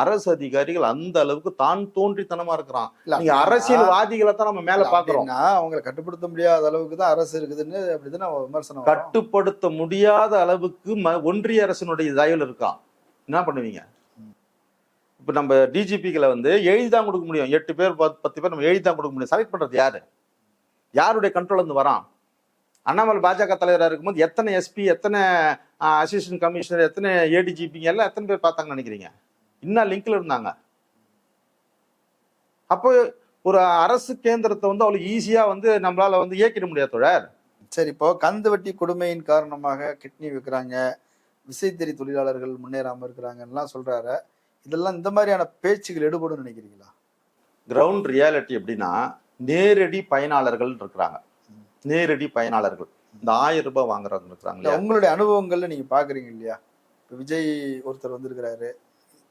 அரசு அதிகாரிகள் அந்த அளவுக்கு தான் தோன்றித்தனமா இருக்கிறான். நீங்க அரசியல்வாதிகளை தான் நம்ம மேல பாக்குறோம். அவங்களை கட்டுப்படுத்த முடியாத அளவுக்கு தான் அரசு இருக்குதுன்னு அப்படிதான் விமர்சனம். கட்டுப்படுத்த முடியாத அளவுக்கு ஒன்றிய அரசினுடைய தயவில் இருக்கான். என்ன பண்ணுவீங்க? இப்ப நம்ம டிஜிபிகளை வந்து எழுதி தான் கொடுக்க முடியும். எட்டு பேர் பத்து பேர் நம்ம எழுதி தான் கொடுக்க முடியும். செலக்ட் பண்றது யாரு? யாருடைய கண்ட்ரோல் இருந்து வரான்? அண்ணாமலை பாஜக தலைவராக இருக்கும்போது எத்தனை எஸ்பி எத்தனை அசிஸ்டன்ட் கமிஷனர் எத்தனை ஏடிஜிபிங்க எல்லாம் எத்தனை பேர் பார்த்தாங்கன்னு நினைக்கிறீங்க? இன்னும் லிங்க்ல இருந்தாங்க. அப்போ ஒரு அரசு கேந்திரத்தை வந்து அவ்வளவு ஈஸியா வந்து நம்மளால வந்து இயக்கிட முடியாது தோழர். சரி இப்போ கந்து வட்டி கொடுமையின் காரணமாக கிட்னி விற்கிறாங்க விசைத்தறி தொழிலாளர்கள் முன்னேறாம இருக்கிறாங்கலாம் சொல்றாரு. இதெல்லாம் இந்த மாதிரியான பேச்சுகள் எடுபடும் நினைக்கிறீங்களா? கிரவுண்ட் ரியாலிட்டி எப்படின்னா நேரடி பயனாளர்கள் இருக்கிறாங்க. நேரடி பயனாளர்கள். இந்த ஆயிரம் ரூபாய் வாங்குறவங்க இருக்கிறாங்க? உங்களுடைய அனுபவங்கள்ல நீங்க பாக்குறீங்க இல்லையா? இப்ப விஜய் ஒருத்தர் வந்திருக்கிறாரு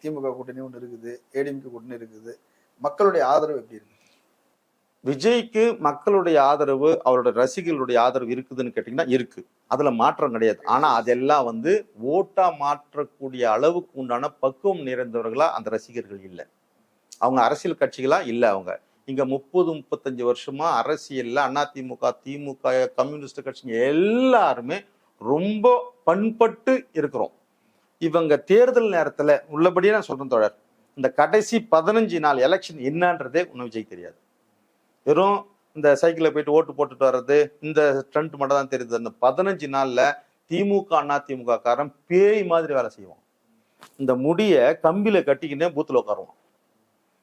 திமுக கூட்டணி ஒன்று இருக்குது ஏடிஎம்கே கூட்டணி இருக்குது. மக்களுடைய ஆதரவு எப்படி இருக்கு? விஜய்க்கு மக்களுடைய ஆதரவு அவரோட ரசிகர்களுடைய ஆதரவு இருக்குதுன்னு கேட்டீங்கன்னா இருக்கு. அதுல மாற்றம் கிடையாது. ஆனா அதெல்லாம் வந்து ஓட்டா மாற்றக்கூடிய அளவுக்கு உண்டான பக்குவம் நிறைந்தவர்களா அந்த ரசிகர்கள் இல்லை. அவங்க அரசியல் கட்சிகளா இல்லை அவங்க. இங்கே முப்பது முப்பத்தஞ்சு வருஷமா அரசியலில் அதிமுக திமுக கம்யூனிஸ்ட் கட்சிங்க எல்லாருமே ரொம்ப பண்பட்டு இருக்கிறோம். இவங்க தேர்தல் நேரத்தில் உள்ளபடியே நான் சொல்கிறேன் தொடர் இந்த கடைசி பதினஞ்சு நாள் எலெக்ஷன் என்னன்றதே உன்னை விஜய் தெரியாது. வெறும் இந்த சைக்கிளில் போயிட்டு ஓட்டு போட்டுட்டு வர்றது இந்த ட்ரெண்ட் மட்டும் தான் தெரியுது. அந்த பதினஞ்சு நாளில் திமுக அண்ணா திமுக காரன் பேய் மாதிரி வேலை செய்வான். இந்த முடியை கம்பியில் கட்டிக்கினே பூத்தில் உட்காருவான்.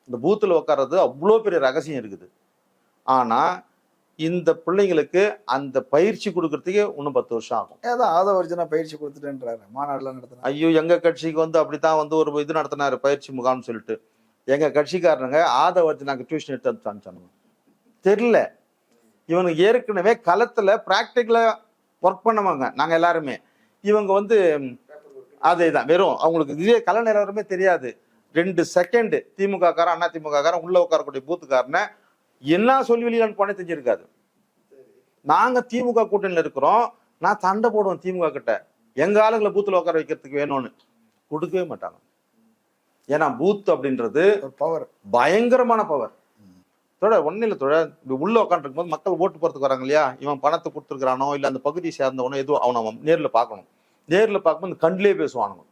இந்த பூத்துல உட்கார்றது அவ்வளோ பெரிய ரகசியம் இருக்குது. ஆனா இந்த பிள்ளைங்களுக்கு அந்த பயிற்சி கொடுக்கறதுக்கே இன்னும் பத்து வருஷம் ஆகும். ஏதான் ஆதவர்ஜனா பயிற்சி கொடுத்துட்டேன்றாரு. மாநாடுலாம் நடத்தினா ஐயோ எங்க கட்சிக்கு வந்து அப்படித்தான் வந்து ஒரு இது நடத்தினாரு பயிற்சி முகாம்னு சொல்லிட்டு. எங்க கட்சிக்காரனுங்க ஆதவர்த்தி நாங்க டியூஷன் எடுத்து வந்து காமிச்சானுங்க தெரியல. இவனுக்கு ஏற்கனவே களத்துல பிராக்டிக்கலா ஒர்க் பண்ணவங்க நாங்க எல்லாருமே. இவங்க வந்து ம், அதேதான். வெறும் அவங்களுக்கு இதே கலை நிலவரமே தெரியாது. ரெண்டு செகண்ட் திமுக காரன் அண்ணா திமுக காரன் உள்ள உட்காரக்கூடிய பூத்துக்காரனை என்ன சொல்லி வெளியிலான்னு போனே தெரிஞ்சிருக்காது. நாங்க திமுக கூட்டணியில இருக்கிறோம். நான் சண்டை போடுவேன் திமுக கிட்ட. எங்க ஆளுங்களை பூத்துல உட்கார வைக்கிறதுக்கு வேணும்னு. கொடுக்கவே மாட்டாங்க. ஏன்னா பூத் அப்படின்றது ஒரு பவர் பயங்கரமான பவர் தொட ஒன்னும் இல்லை தொட. உள்ள உட்காந்துருக்கும் போது மக்கள் ஓட்டு போறதுக்கு வராங்க இல்லையா? இவன் பணத்தை கொடுத்துருக்கானோ இல்ல அந்த பகுதியை சேர்ந்தவனோ எதுவும் அவனை அவன் நேர்ல பார்க்கணும். நேர்ல பார்க்கும்போது இந்த கண்ணிலே பேசுவானுங்க.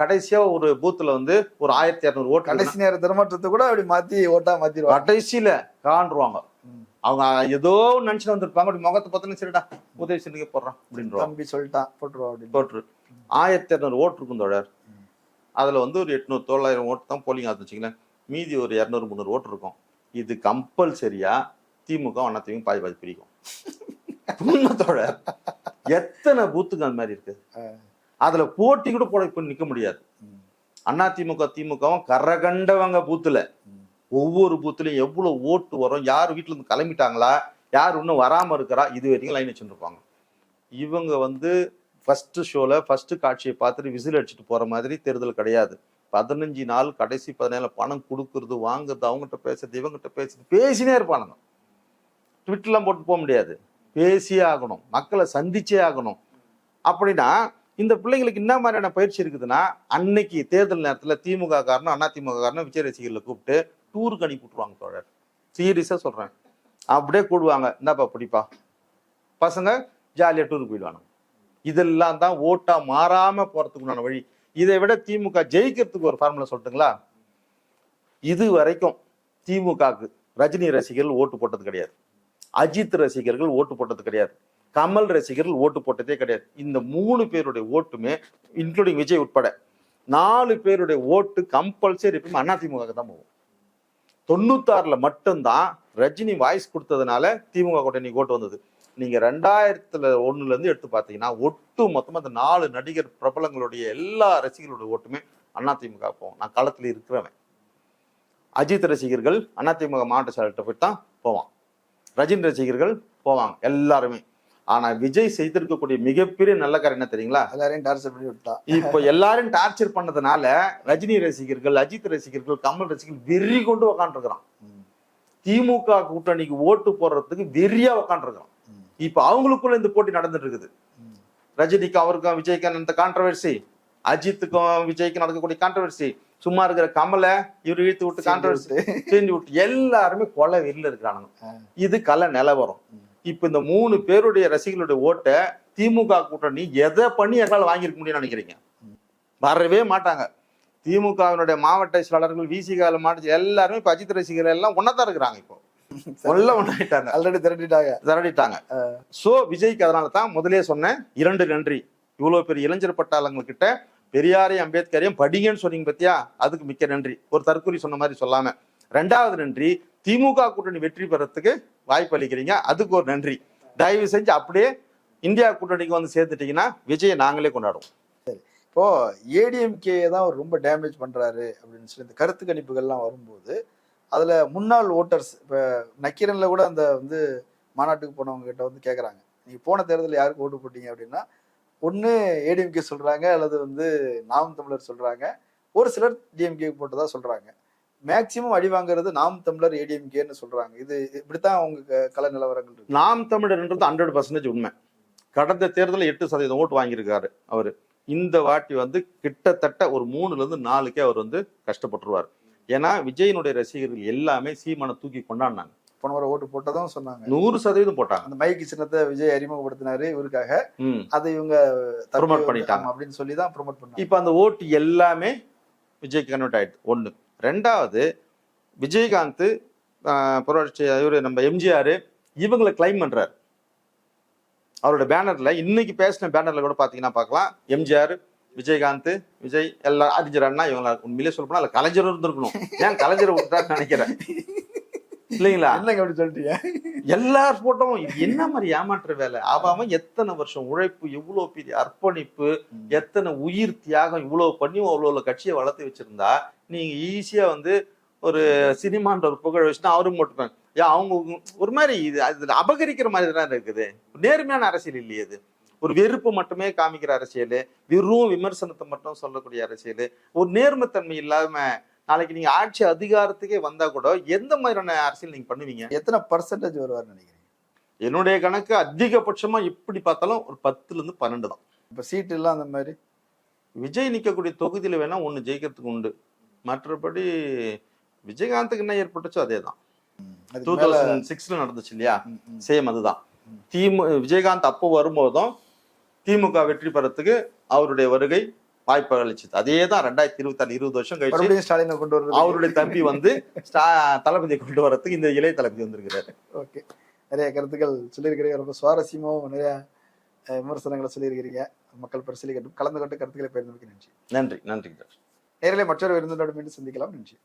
கடைசியா ஒரு பூத்துல வந்து ஒரு ஆயிரத்தி இரநூறு ஓட்டு கடைசி நேர திருமாற்றத்தை கூட அப்படி மாத்தி ஓட்டா மாத்திடுவாங்க. கடைசியில காண்டுருவாங்க. அவங்க ஏதோ நினைச்சுட்டு வந்திருப்பாங்க. அப்படி முகத்தை பார்த்தோன்னு சரிடா உதவி செஞ்சுக்க போடுறான் அப்படின்றவாங்க தம்பி சொல்லிட்டான் போட்டுருவா அப்படின்னு. தோற்று ஆயிரத்தி இரநூறு ஓட்டு இருக்கும் தோழர். அதுல வந்து ஒரு எட்நூறு தொள்ளாயிரம் ஓட்டு தான் போலிங் ஆகுது வச்சுங்களேன் மீதி ஒரு இரநூறு முந்நூறு ஓட்டு இருக்கும். இது கம்பல்சரியா திமுக அண்ணா திமுக பாதி பாதி பிரிக்கும். எத்தனை பூத்துக்கு அந்த மாதிரி இருக்கு? அதில் போட்டி கூட போட இப்போ நிற்க முடியாது. அதிமுக அண்ணா திமுக திமுகவும் கரகண்டவங்க பூத்தில். ஒவ்வொரு பூத்துலையும் எவ்வளோ ஓட்டு வரும் யார் வீட்டுல இருந்து கிளம்பிட்டாங்களா யார் இன்னும் வராமல் இருக்கிறா இது வரைக்கும் லைன் வச்சுருப்பாங்க இவங்க வந்து ஃபஸ்ட்டு ஷோவில் ஃபஸ்ட்டு காட்சியை பார்த்துட்டு விசில் அடிச்சுட்டு போகிற மாதிரி தேர்தல் கிடையாது. பதினஞ்சு நாள் கடைசி பதினேழு பணம் கொடுக்கறது வாங்குறது அவங்ககிட்ட பேசுறது இவங்ககிட்ட பேசுறது பேசினே இருப்பானுங்க. ட்விட்டர்லாம் போட்டு போக முடியாது. பேசியே ஆகணும். மக்களை சந்திச்சே ஆகணும். அப்படின்னா இந்த பிள்ளைங்களுக்கு என்ன மாதிரியான பயிற்சி இருக்குதுன்னா அன்னைக்கு தேர்தல் நேரத்தில் திமுக காரனும் அண்ணா திமுக காரனும் விஜய் ரசிகர்களை கூப்பிட்டு டூருக்கு அனுப்பி விட்ருவாங்க தோழர். சீரியஸாக சொல்கிறேன் அப்படியே கூடுவாங்க. என்னப்பா பிடிப்பா. பசங்க ஜாலியாக டூருக்கு போயிடுவாங்க இதெல்லாம் தான் ஓட்டா மாறாம போறதுக்குண்டான வழி. இதை விட திமுக ஜெயிக்கிறதுக்கு ஒரு ஃபார்முலா சொல்லட்டுங்களா? இது வரைக்கும் திமுகக்கு ரஜினி ரசிகர்கள் ஓட்டு போட்டது கிடையாது. அஜித் ரசிகர்கள் ஓட்டு போட்டது கிடையாது. கமல் ரசிகர்கள் ஓட்டு போட்டதே கிடையாது. இந்த மூணு பேருடைய ஓட்டுமே இன்க்ளூடிங் விஜய் உட்பட நாலு பேருடைய ஓட்டு கம்பல்சரி எப்பவுமே அதிமுக தான் போகும். தொண்ணூத்தாறுல மட்டும்தான் ரஜினி வாய்ஸ் கொடுத்ததுனால திமுக கூட்டணி ஓட்டு வந்தது. நீங்க ரெண்டாயிரத்துல ஒண்ணுல இருந்து எடுத்து பார்த்தீங்கன்னா ஒட்டு மொத்தமா அந்த நாலு நடிகர் பிரபலங்களுடைய எல்லா ரசிகர்களுடைய ஓட்டுமே அதிமுக போவோம் நான் களத்துல இருக்கிறவன். அஜித் ரசிகர்கள் அதிமுக மாவட்ட செயலர்கிட்ட போய் தான் போவான். ரஜினி ரசிகர்கள் போவாங்க. எல்லாருமே. ஆனா விஜய் செய்திருக்கக்கூடிய மிகப்பெரிய நல்ல காரியம் என்ன தெரியுங்களா? எல்லாரையும் டார்ச்சர் பண்ணி விட்டா இப்போ எல்லாரும் டார்ச்சர் பண்ணதுனால ரஜினி ரசிகர்கள் அஜித் ரசிகர்கள் கமல் ரசிகர்கள் வெறி கொண்டு உக்காந்துருக்கிறான். ம். திமுக கூட்டணிக்கு ஓட்டு போடுறதுக்கு வெறியா உக்காந்துருக்கிறான். ம். இப்ப அவங்களுக்குள்ள இந்த போட்டி நடந்துட்டு இருக்குது. ரஜினிக்கு அவருக்கும் விஜய்க்கு இந்த கான்ட்ரவர்சி அஜித்துக்கும் விஜய்க்கு நடக்கக்கூடிய கான்ட்ரவர்சி சும்மா இருக்கிற கமலை இவர் இழுத்து விட்டு கான்ட்ரவர்சி செஞ்சு விட்டு. எல்லாருமே கொலை வெறியில இருக்கிறானுங்க. இது கலை நிலவரம். இப்ப இந்த மூணு பேருடைய ரசிகர்களுடைய ஓட்டை திமுக கூட்டணி எதை பண்ணி எங்களால் வாங்கியிருக்க முடியும்னு நினைக்கிறீங்க? வரவே மாட்டாங்க. திமுகவினுடைய மாவட்ட செயலாளர்கள் விசிகால மாவட்ட எல்லாருமே இப்ப அஜித் ரசிகர்கள் எல்லாம் ஒன்னதான் இருக்கிறாங்க இப்போ. ஒல்ல ஒன்னாயிட்டாங்க ஆல்ரெடி திரட்டிட்டாங்க. திரட்டிட்டாங்க. சோ விஜய்க்கு அதனால தான் முதலே சொன்னேன் இரண்டு நன்றி. இவ்வளவு பெரிய இளைஞர் பட்டாளங்கள்கிட்ட பெரியாரையும் அம்பேத்கரையும் படிங்கன்னு சொன்னீங்க பத்தியா? அதுக்கு மிக்க நன்றி. ஒரு தற்கொலை சொன்ன மாதிரி சொல்லாம. ரெண்டாவது நன்றி திமுக கூட்டணி வெற்றி பெறத்துக்கு வாய்ப்பு அளிக்கிறீங்க அதுக்கு ஒரு நன்றி. தயவு செஞ்சு அப்படியே இந்தியா கூட்டணிக்கு வந்து சேர்த்துட்டீங்கன்னா விஜயை நாங்களே கொண்டாடுவோம். சரி. இப்போ ஏடிஎம்கே தான் அவர் ரொம்ப டேமேஜ் பண்றாரு அப்படின்னு சொல்லி இந்த கருத்து கணிப்புகள்லாம் வரும்போது அதுல முன்னாள் ஓட்டர்ஸ் இப்போ நக்கீரன்ல கூட அந்த வந்து மாநாட்டுக்கு போனவங்க கிட்ட வந்து கேட்குறாங்க நீங்க போன தேர்தலில் யாருக்கு ஓட்டு போட்டீங்க அப்படின்னா ஒன்று ஏடிஎம்கே சொல்றாங்க அல்லது வந்து நாம் தமிழர் சொல்றாங்க ஒரு சிலர் டிஎம்கே தான் சொல்றாங்க. மேக்சிமம் அடி வாங்குறது நாம் தமிழர் ஏடிஎம்கேன்னு சொல்றாங்க. இது இப்படித்தான் அவங்க க- கள நிலவரங்கள் நாம் தமிழர்ன்றது ஹண்ட்ரட் பர்சன்டேஜ் உண்மை. கடந்த தேர்தலில் எட்டு சதவீதம் ஓட்டு வாங்கியிருக்காரு அவர். இந்த வாட்டி வந்து கிட்டத்தட்ட ஒரு மூணுல இருந்து நாலுக்கே அவர் வந்து கஷ்டப்பட்டுருவார். ஏன்னா விஜயனுடைய ரசிகர்கள் எல்லாமே சீமானை தூக்கி கொண்டாடினாங்க. போன முறை ஓட்டு போட்டதும் சொன்னாங்க. நூறு சதவீதம் போட்டாங்க. அந்த மைக்கு சின்னத்தை விஜய் அறிமுகப்படுத்தினாரு இவருக்காக. அதை இவங்க வந்து- பண்ணிட்டாங்க. அப்படின்னு சொல்லி தான் ப்ரோமோட் பண்ணாங்க. இப்ப அந்த ஓட்டு எல்லாமே விஜய்க்கு கன்வெர்ட் ஆயிடுது ஒண்ணு. ரெண்டாவது விஜயகாந்த் புரட்சி இவர் நம்ம எம்ஜிஆர் இவங்களை கிளைம் பண்றாரு. அவரோட பேனரில் இன்னைக்கு பேசின பேனரில் கூட பார்த்தீங்கன்னா பார்க்கலாம் எம்ஜிஆர் விஜயகாந்த் விஜய் எல்லாம் அறிஞர் அண்ணா இவங்களை உண்மையிலே சொல்லப்போனால் அதில் கலைஞர் இருந்திருக்கணும். ஏன் கலைஞர் விட்டான்னு நினைக்கிறேன். இல்லைங்களா? என்னங்க அப்படி சொல்லிட்டீங்க? எல்லார் போட்டோம் இது என்ன மாதிரி ஏமாற்ற வேலை? அவன் எத்தனை வருஷம் உழைப்பு எவ்வளவு பெரிய அர்ப்பணிப்பு எத்தனை உயிர் தியாகம் இவ்வளவு பண்ணி அவ்வளவு கட்சியை வளர்த்து வச்சிருந்தா நீங்க ஈஸியா வந்து ஒரு சினிமான்ற ஒரு புகழ் வச்சுன்னா அவரும் போட்டுப்பேன் ஏன் அவங்க ஒரு மாதிரி இது அது அபகரிக்கிற மாதிரி தான் இருக்குது. நேர்மையான அரசியல் இல்லையே இது. ஒரு வெறுப்பு மட்டுமே காமிக்கிற அரசியல் வெறும் விமர்சனத்தை மட்டும் சொல்லக்கூடிய அரசியல் ஒரு நேர்மைத்தன்மை இல்லாம நாளைக்கு நீங்க ஆட்சி அதிகாரத்துக்கே வந்தா கூட எந்த மாதிரியான அரசியல் நீங்க பண்ணுவீங்க? எத்தனை பர்சன்டேஜ் வருவார்னு நினைக்கிறீங்க? என்னுடைய கணக்கு அதிகபட்சமா இப்படி பார்த்தாலும் ஒரு பத்துல இருந்து பன்னெண்டு தான். இப்ப சீட் எல்லாம் அந்த மாதிரி? விஜய் நிக்கக்கூடிய தொகுதியில வேணா ஒண்ணு ஜெயிக்கிறதுக்கு உண்டு. மற்றபடி விஜயகாந்துக்கு என்ன ஏற்பட்டுச்சோ அதே தான். டூ தௌசண்ட் சிக்ஸ்ல நடந்துச்சு இல்லையா. சேம் அதுதான். திமு விஜயகாந்த் அப்போ வரும்போதும் திமுக வெற்றி பெறத்துக்கு அவருடைய வருகை வாய்ப்பு அளிச்சது. அதே தான் ரெண்டாயிரத்தி இருபத்தி இருபது வருஷம் கழிச்சு ஸ்டாலினை கொண்டு வருது அவருடைய தம்பி வந்து தளபதியை கொண்டு வரத்துக்கு இந்த இளைய தளபதி வந்திருக்கிறாரு. ஓகே. நிறைய கருத்துக்கள் சொல்லியிருக்கிறீங்க. ரொம்ப சுவாரஸ்யமாகவும் நிறைய விமர்சனங்களை சொல்லியிருக்கிறீங்க. மக்கள் பரிசீலிக்கட்டும். கலந்து கொண்டு கருத்துக்களை பகிர்ந்தமைக்கு நன்றி. நன்றி. நன்றி. நேரிலே மற்றொரு விருந்தினோடு மீண்டும் சந்திக்கலாம். நன்றி.